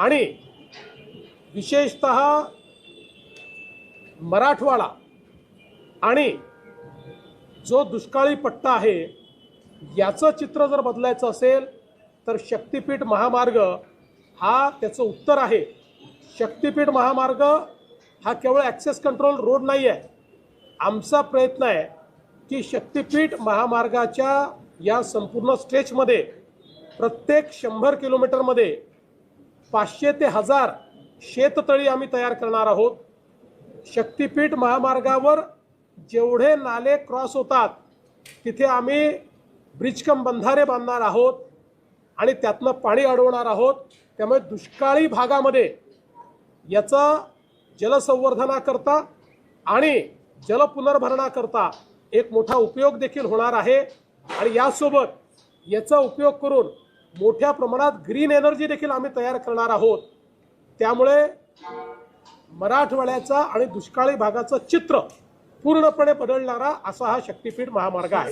आणि विशेषत मराठवाडा आणि जो दुष्काळी पट्टा आहे याचं चित्र जर बदलायचं असेल तर शक्तिपीठ महामार्ग हा त्याचं उत्तर आहे. शक्तिपीठ महामार्ग हा केवळ ॲक्सेस कंट्रोल रोड नाही आहे. आमचा प्रयत्न आहे की शक्तिपीठ महामार्गाच्या या संपूर्ण स्ट्रेचमध्ये प्रत्येक शंभर किलोमीटरमध्ये पाचशे ते हजार शेततळी आम्ही तयार करणार आहोत. शक्तिपीठ महामार्गावर जेवढे नाले क्रॉस होतात तिथे आम्ही ब्रिजकम बंधारे बांधणार आहोत आणि त्यातनं पाणी अडवणार आहोत. त्यामुळे दुष्काळी भागामध्ये याचा जलसंवर्धनाकरता आणि जलपुनर्भरणाकरता एक मोठा उपयोग देखील होणार आहे. आणि यासोबत याचा उपयोग करून मोठ्या प्रमाणात ग्रीन एनर्जी देखील आम्ही तयार करणार आहोत. त्यामुळे मराठवाड्याचा आणि दुष्काळी भागाचं चित्र पूर्णपणे बदलणारा असा हा शक्तिपीठ महामार्ग आहे.